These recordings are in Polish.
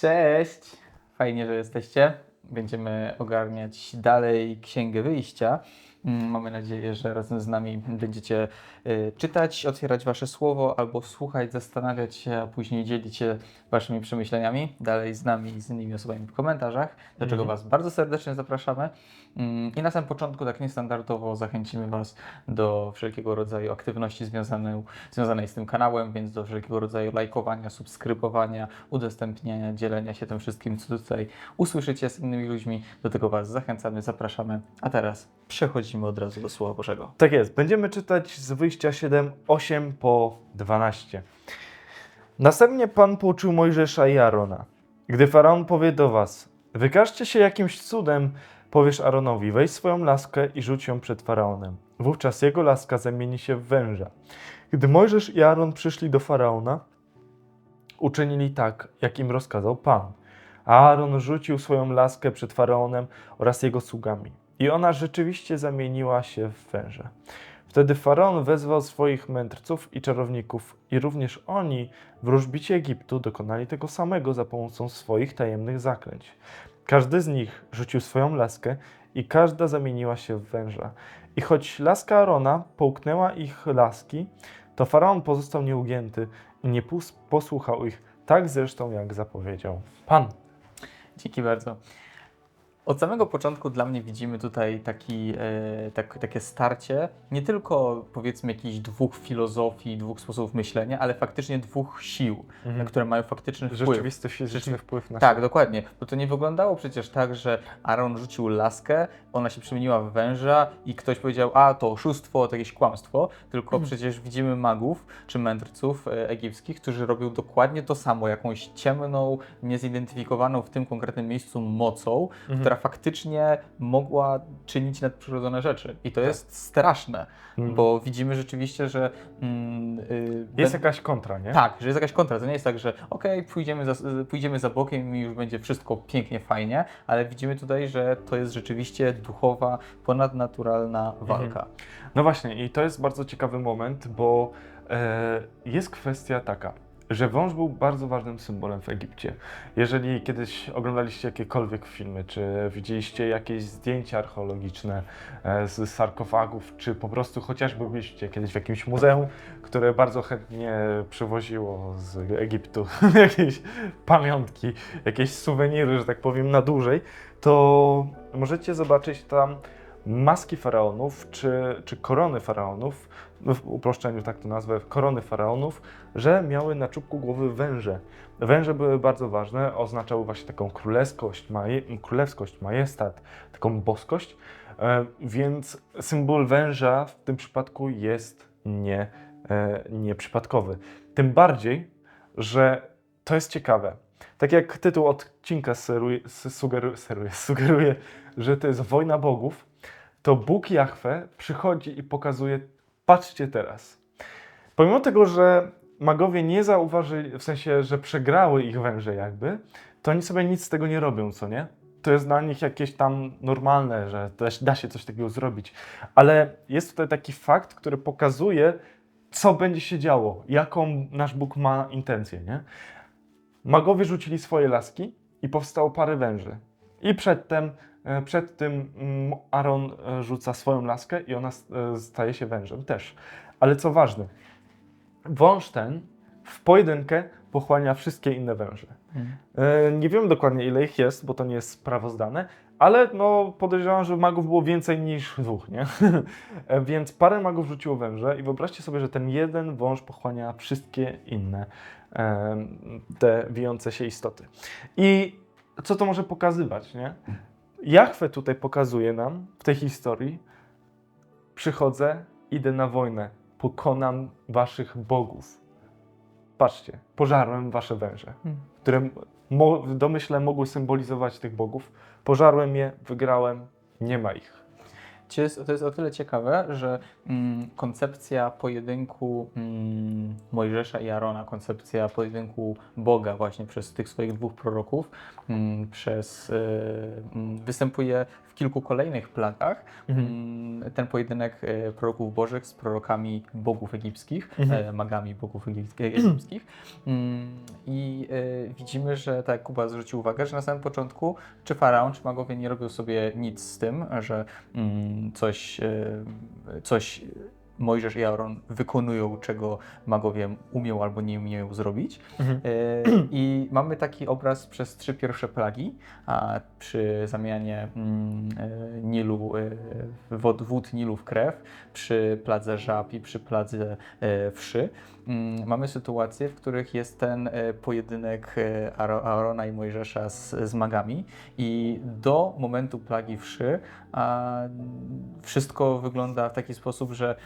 Cześć! Fajnie, że jesteście. Będziemy ogarniać dalej Księgę Wyjścia. Mm, Mamy nadzieję, że razem z nami będziecie y, czytać, otwierać Wasze słowo albo słuchać, zastanawiać się, a później dzielić się Waszymi przemyśleniami dalej z nami i z innymi osobami w komentarzach, do czego Was bardzo serdecznie zapraszamy. Mm, I na samym początku, tak niestandardowo, zachęcimy Was do wszelkiego rodzaju aktywności związanej, związanej z tym kanałem, więc do wszelkiego rodzaju lajkowania, subskrybowania, udostępniania, dzielenia się tym wszystkim, co tutaj usłyszycie z innymi ludźmi. Do tego Was zachęcamy, zapraszamy. A teraz przechodzimy od razu do Słowa Bożego. Tak jest. Będziemy czytać z wyjścia 7, 8 po 12. Następnie Pan pouczył Mojżesza i Arona. Gdy Faraon powie do was, wykażcie się jakimś cudem, powiesz Aaronowi, weź swoją laskę i rzuć ją przed Faraonem. Wówczas jego laska zamieni się w węża. Gdy Mojżesz i Aaron przyszli do Faraona, uczynili tak, jak im rozkazał Pan. A Aaron rzucił swoją laskę przed Faraonem oraz jego sługami. I ona rzeczywiście zamieniła się w węża. Wtedy Faraon wezwał swoich mędrców i czarowników, i również oni, wróżbici Egiptu, dokonali tego samego za pomocą swoich tajemnych zaklęć. Każdy z nich rzucił swoją laskę, i każda zamieniła się w węża. I choć laska Arona połknęła ich laski, to Faraon pozostał nieugięty i nie posłuchał ich, tak zresztą jak zapowiedział Pan. Dzięki bardzo. Od samego początku dla mnie widzimy tutaj taki, e, tak, takie starcie nie tylko powiedzmy jakichś dwóch filozofii, dwóch sposobów myślenia, ale faktycznie dwóch sił, Mhm. które mają faktyczny wpływ. Rzeczywistość fizyczny wpływ na Tak, dokładnie. Bo to nie wyglądało przecież tak, że Aaron rzucił laskę, ona się przemieniła w węża i ktoś powiedział, a to oszustwo, to jakieś kłamstwo, tylko przecież widzimy magów czy mędrców e, egipskich, którzy robią dokładnie to samo, jakąś ciemną, niezidentyfikowaną w tym konkretnym miejscu mocą, Mhm. która faktycznie mogła czynić nadprzyrodzone rzeczy. I to Tak. jest straszne, Mhm. bo widzimy rzeczywiście, że... Mm, y, Jest ben- jakaś kontra, nie? tak, że jest jakaś kontra. To nie jest tak, że okej, pójdziemy, za, pójdziemy za bokiem i już będzie wszystko pięknie, fajnie, ale widzimy tutaj, że to jest rzeczywiście duchowa, ponadnaturalna walka. No właśnie, i to jest bardzo ciekawy moment, bo e, jest kwestia taka, że wąż był bardzo ważnym symbolem w Egipcie. Jeżeli kiedyś oglądaliście jakiekolwiek filmy, czy widzieliście jakieś zdjęcia archeologiczne e, z sarkofagów, czy po prostu chociażby byliście kiedyś w jakimś muzeum, które bardzo chętnie przywoziło z Egiptu jakieś pamiątki, jakieś suweniry, że tak powiem, na dłużej, to możecie zobaczyć tam maski faraonów, czy, czy korony faraonów, no w uproszczeniu tak to nazwę, korony faraonów, że miały na czubku głowy węże. Węże były bardzo ważne, oznaczały właśnie taką królewskość, maje, królewskość, majestat, taką boskość, e, więc symbol węża w tym przypadku jest nie, e, nieprzypadkowy. Tym bardziej, że to jest ciekawe. Tak jak tytuł odcinka seruje, sugeruje, seruje, sugeruje, że to jest wojna bogów, to Bóg Jahwe przychodzi i pokazuje, patrzcie teraz. Pomimo tego, że magowie nie zauważyli, w sensie, że przegrały ich węże jakby, to oni sobie nic z tego nie robią, co nie? To jest dla nich jakieś tam normalne, że da się coś takiego zrobić. Ale jest tutaj taki fakt, który pokazuje, co będzie się działo, jaką nasz Bóg ma intencję, nie? Magowie rzucili swoje laski i powstało parę węży. I przedtem, przed tym mm, Aaron e, rzuca swoją laskę i ona e, staje się wężem też. Ale co ważne, wąż ten w pojedynkę pochłania wszystkie inne węże. Mhm. E, Nie wiem dokładnie ile ich jest, bo to nie jest sprawozdane, ale no podejrzewam, że magów było więcej niż dwóch, nie? E, Więc parę magów rzuciło węże i wyobraźcie sobie, że ten jeden wąż pochłania wszystkie inne te wijące się istoty. I co to może pokazywać, nie? Jachwę tutaj pokazuje nam w tej historii, przychodzę, idę na wojnę, pokonam waszych bogów. Patrzcie, pożarłem wasze węże Hmm. które w domyśle mogły symbolizować tych bogów. Pożarłem je, wygrałem, nie ma ich. To jest, to jest o tyle ciekawe, że mm, koncepcja pojedynku mm, Mojżesza i Arona, koncepcja pojedynku Boga właśnie przez tych swoich dwóch proroków, mm, przez, y, mm, występuje kilku kolejnych plagach Mhm. mm, ten pojedynek e, proroków bożych z prorokami bogów egipskich, Mhm. e, magami bogów egip- egipskich. Mm, I e, widzimy, że tak jak Kuba zwrócił uwagę, że na samym początku czy faraon, czy magowie nie robią sobie nic z tym, że mm, coś, coś Mojżesz i Aaron wykonują, czego magowie umią albo nie umieją zrobić. Mhm. E, I mamy taki obraz przez trzy pierwsze plagi, a przy zamianie mm, e, Nilu, e, wod, wód Nilu w krew, przy pladze żab i przy pladze wszy, mm, mamy sytuacje, w których jest ten pojedynek Aro- Aarona i Mojżesza z, z magami i do momentu plagi wszy wszystko wygląda w taki sposób, że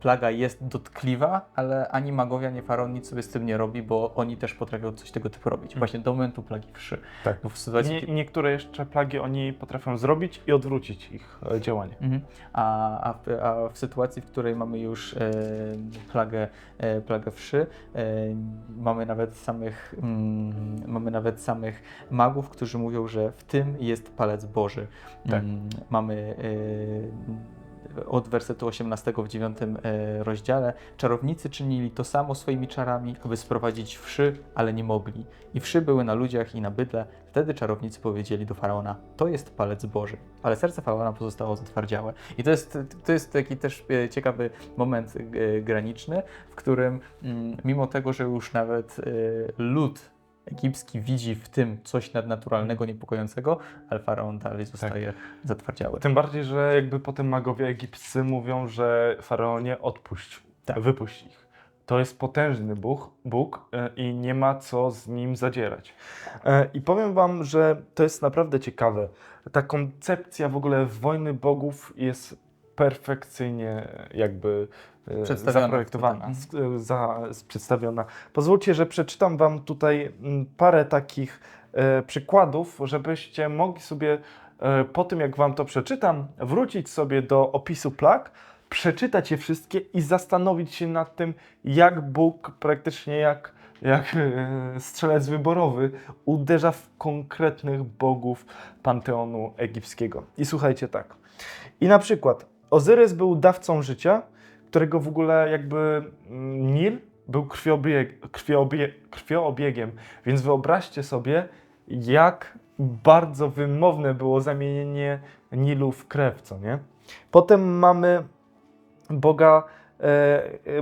plaga jest dotkliwa, ale ani magowie, ani faraon nic sobie z tym nie robi, bo oni też potrafią coś tego typu robić. Właśnie do momentu plagi wszy. Tak. Bo w sytuacji, Nie, niektóre jeszcze plagi oni potrafią zrobić i odwrócić ich e, działanie. Mhm. A, a, w, a w sytuacji, w której mamy już e, plagę, e, plagę wszy, e, mamy nawet samych mm, mamy nawet samych magów, którzy mówią, że w tym jest palec Boży. Tak. Mm, mamy e, od wersetu 18 w 9 e, rozdziale czarownicy czynili to samo swoimi czarami, aby sprowadzić wszy, ale nie mogli. I wszy były na ludziach i na bydle. Wtedy czarownicy powiedzieli do faraona: To jest palec Boży. Ale serce faraona pozostało zatwardziałe. I to jest, to jest taki też e, ciekawy moment e, graniczny, w którym mm, mimo tego, że już nawet lud egipski widzi w tym coś nadnaturalnego, niepokojącego, ale faraon dalej zostaje zatwardziały. Tym bardziej, że jakby potem magowie egipscy mówią, że faraonie odpuść, Tak. wypuść ich. To jest potężny Bóg, Bóg e, i nie ma co z nim zadzierać. E, I powiem wam, że to jest naprawdę ciekawe. Ta koncepcja w ogóle wojny bogów jest perfekcyjnie jakby e, Przedstawiona zaprojektowana, z, e, za, przedstawiona. Pozwólcie, że przeczytam wam tutaj mm, parę takich e, przykładów, żebyście mogli sobie e, po tym, jak wam to przeczytam, wrócić sobie do opisu plag, przeczytać je wszystkie i zastanowić się nad tym, jak Bóg praktycznie jak, jak e, strzelec wyborowy uderza w konkretnych bogów panteonu egipskiego. I słuchajcie tak. I na przykład Ozyrys był dawcą życia, którego w ogóle jakby mm, Nil był krwiobieg, krwiobieg, krwioobiegiem, więc wyobraźcie sobie, jak bardzo wymowne było zamienienie Nilu w krew, co nie? Potem mamy boga,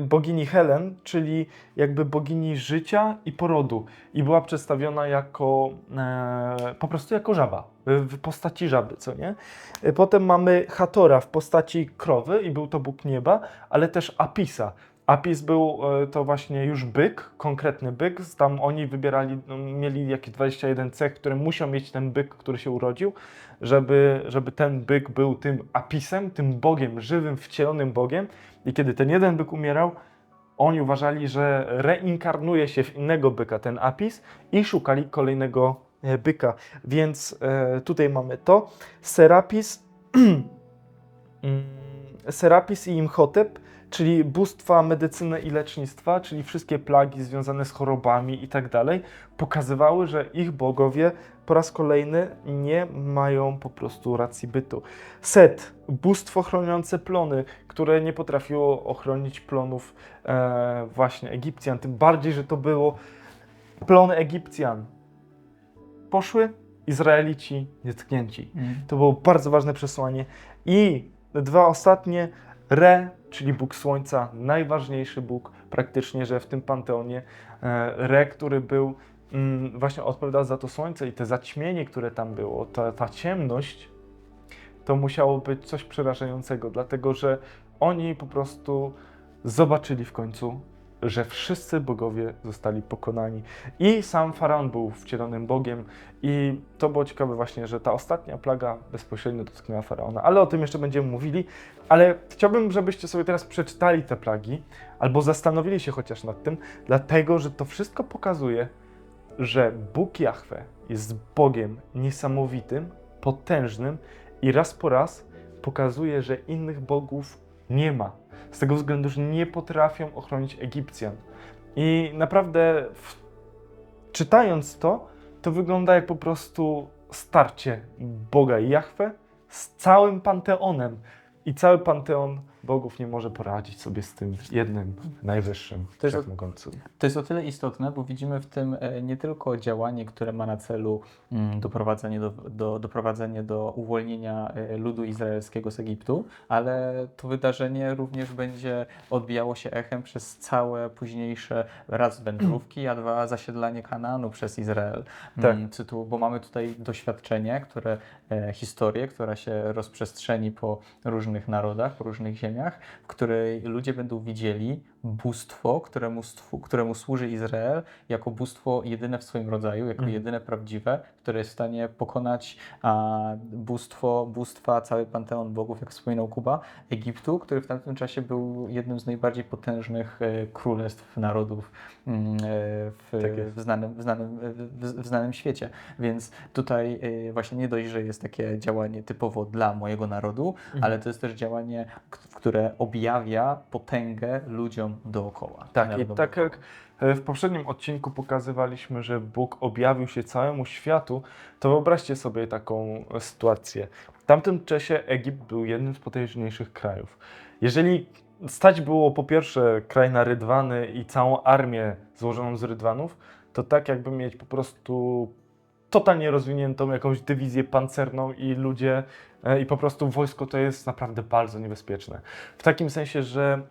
bogini Helen, czyli jakby bogini życia i porodu. I była przedstawiona jako e, po prostu jako żaba, w postaci żaby, co nie? E, Potem mamy Hatora w postaci krowy i był to bóg nieba, ale też Apisa. Apis był e, to właśnie już byk, konkretny byk. Tam oni wybierali, no, mieli jakieś 21 cech, które musiał mieć ten byk, który się urodził, żeby, żeby ten byk był tym Apisem, tym Bogiem, żywym, wcielonym Bogiem. I kiedy ten jeden byk umierał, oni uważali, że reinkarnuje się w innego byka ten Apis i szukali kolejnego e, byka. Więc e, tutaj mamy to. Serapis, mm, Serapis i Imhotep, czyli bóstwa medycyny i lecznictwa, czyli wszystkie plagi związane z chorobami i tak dalej, pokazywały, że ich bogowie po raz kolejny nie mają po prostu racji bytu. Set, bóstwo chroniące plony, które nie potrafiło ochronić plonów e, właśnie Egipcjan, tym bardziej, że to było plony Egipcjan. Poszły Izraelici nietknięci. Mm. To było bardzo ważne przesłanie. I dwa ostatnie, Re, czyli Bóg Słońca, najważniejszy Bóg praktycznie, że w tym panteonie. E, Re, który był, mm, właśnie odpowiadał za to Słońce i te zaćmienie, które tam było, ta, ta ciemność, to musiało być coś przerażającego, dlatego że oni po prostu zobaczyli w końcu, że wszyscy bogowie zostali pokonani. I sam faraon był wcielonym bogiem, i to było ciekawe właśnie, że ta ostatnia plaga bezpośrednio dotknęła faraona, ale o tym jeszcze będziemy mówili. Ale chciałbym, żebyście sobie teraz przeczytali te plagi, albo zastanowili się chociaż nad tym, dlatego że to wszystko pokazuje, że Bóg Jahwe jest Bogiem niesamowitym, potężnym i raz po raz pokazuje, że innych bogów nie ma. Z tego względu, że nie potrafią ochronić Egipcjan. I naprawdę czytając to, to wygląda jak po prostu starcie Boga Jahwe z całym panteonem. I cały panteon bogów nie może poradzić sobie z tym jednym najwyższym, To jest- wszechmogącym. To jest o tyle istotne, bo widzimy w tym e, nie tylko działanie, które ma na celu mm, doprowadzenie do, do, doprowadzenie do uwolnienia e, ludu izraelskiego z Egiptu, ale to wydarzenie również będzie odbijało się echem przez całe późniejsze raz wędrówki, a dwa zasiedlanie Kanaanu przez Izrael. Tak. Mm, bo mamy tutaj doświadczenie, które, historię, która się rozprzestrzeni po różnych narodach, po różnych ziemiach, w której ludzie będą widzieli bóstwo, któremu, któremu służy Izrael, jako bóstwo jedyne w swoim rodzaju, jako Mhm. jedyne prawdziwe, które jest w stanie pokonać a, bóstwo, bóstwa, cały panteon bogów, jak wspominał Kuba, Egiptu, który w tamtym czasie był jednym z najbardziej potężnych e, królestw narodów mm, e, w, Tak w, znanym, w, znanym, w, w znanym świecie. Więc tutaj e, właśnie nie dość, że jest takie działanie typowo dla mojego narodu, Mhm. ale to jest też działanie, które objawia potęgę ludziom dookoła. Tak, i Narodom tak jak e, w poprzednim odcinku pokazywaliśmy, że Bóg objawił się całemu światu, to wyobraźcie sobie taką e, sytuację. W tamtym czasie Egipt był jednym z potężniejszych krajów. Jeżeli stać było po pierwsze kraj na rydwany i całą armię złożoną z rydwanów, to tak jakby mieć po prostu totalnie rozwiniętą jakąś dywizję pancerną i ludzie e, i po prostu wojsko to jest naprawdę bardzo niebezpieczne. W takim sensie, że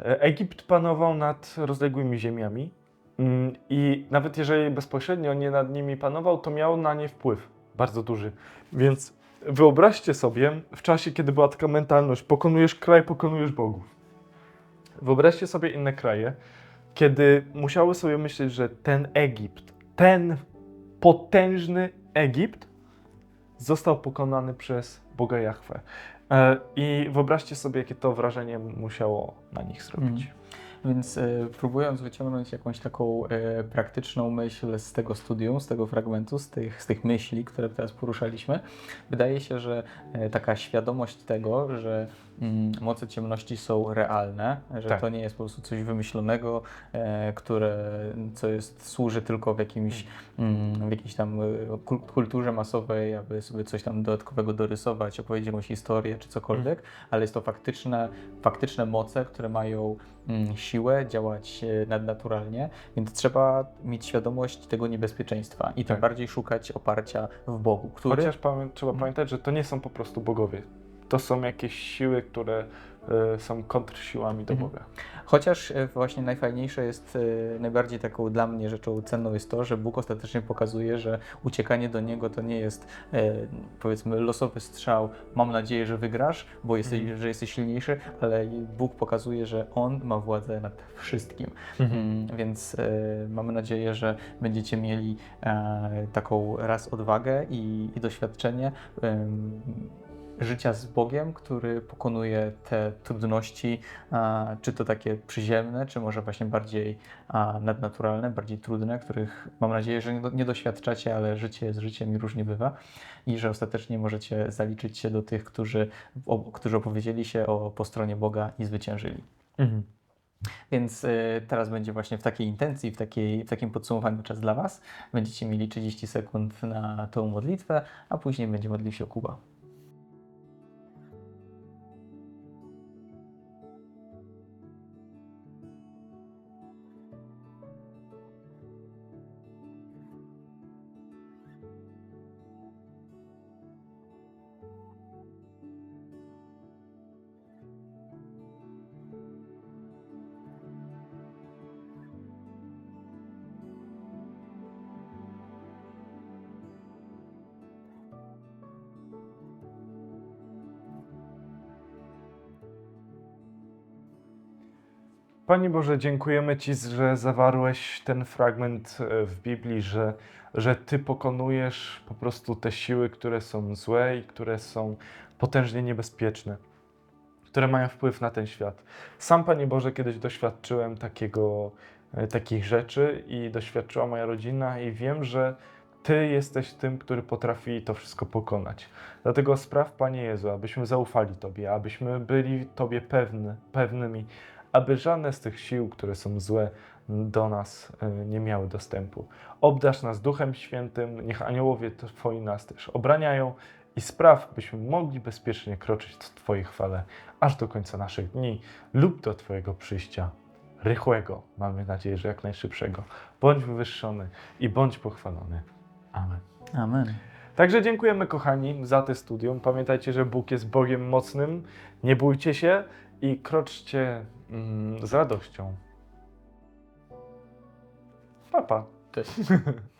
E, Egipt panował nad rozległymi ziemiami mm, i nawet jeżeli bezpośrednio nie nad nimi panował, to miał na nie wpływ bardzo duży. Więc wyobraźcie sobie w czasie, kiedy była taka mentalność, pokonujesz kraj, pokonujesz bogów. Wyobraźcie sobie inne kraje, kiedy musiały sobie myśleć, że ten Egipt, ten potężny Egipt został pokonany przez Boga Jahwe. E, I wyobraźcie sobie, jakie to wrażenie musiało na nich zrobić. Mhm. Więc e, próbując wyciągnąć jakąś taką e, praktyczną myśl z tego studium, z tego fragmentu, z tych, z tych myśli, które teraz poruszaliśmy, wydaje się, że e, taka świadomość tego, że mm, moce ciemności są realne, że Tak. to nie jest po prostu coś wymyślonego, e, które co jest, służy tylko w jakimś, mm, w jakiejś tam e, kul- kulturze masowej, aby sobie coś tam dodatkowego dorysować, opowiedzieć jakąś historię czy cokolwiek, ale jest to faktyczne, faktyczne moce, które mają mm, siłę, działać e, nadnaturalnie, więc trzeba mieć świadomość tego niebezpieczeństwa i tym Tak. bardziej szukać oparcia w Bogu, który... Chociaż trzeba Mhm. pamiętać, że to nie są po prostu bogowie. To są jakieś siły, które e, są kontrsiłami do Mhm. Boga. Chociaż e, właśnie najfajniejsze jest, e, najbardziej taką dla mnie rzeczą cenną jest to, że Bóg ostatecznie pokazuje, że uciekanie do Niego to nie jest powiedzmy losowy strzał, mam nadzieję, że wygrasz, bo jesteś, Mhm. że jesteś silniejszy, ale Bóg pokazuje, że On ma władzę nad wszystkim. Mm, Więc mamy nadzieję, że będziecie mieli taką raz odwagę i, i doświadczenie życia z Bogiem, który pokonuje te trudności, czy to takie przyziemne, czy może właśnie bardziej nadnaturalne, bardziej trudne, których mam nadzieję, że nie, do, nie doświadczacie, ale życie jest życiem i różnie bywa i że ostatecznie możecie zaliczyć się do tych, którzy, którzy opowiedzieli się o, po stronie Boga i zwyciężyli. Mhm. Więc y, teraz będzie właśnie w takiej intencji, w, takiej, w takim podsumowaniu czas dla Was. Będziecie mieli 30 sekund na tą modlitwę, a później będzie modlił się Kuba. Panie Boże, dziękujemy Ci, że zawarłeś ten fragment e, w Biblii, że, że Ty pokonujesz po prostu te siły, które są złe i które są potężnie niebezpieczne, które mają wpływ na ten świat. Sam, Panie Boże, kiedyś doświadczyłem takiego, e, takich rzeczy i doświadczyła moja rodzina i wiem, że Ty jesteś tym, który potrafi to wszystko pokonać. Dlatego spraw, Panie Jezu, abyśmy zaufali Tobie, abyśmy byli Tobie pewny, pewnymi, aby żadne z tych sił, które są złe, do nas e, nie miały dostępu. Obdasz nas Duchem Świętym, niech aniołowie Twoi nas też obraniają i spraw, byśmy mogli bezpiecznie kroczyć w Twojej chwale aż do końca naszych dni lub do Twojego przyjścia rychłego. Mamy nadzieję, że jak najszybszego. Bądź wywyższony i bądź pochwalony. Amen. Amen. Także dziękujemy kochani za te studium. Pamiętajcie, że Bóg jest Bogiem mocnym. Nie bójcie się i kroczcie mm, z radością. Papa. Pa. Cześć.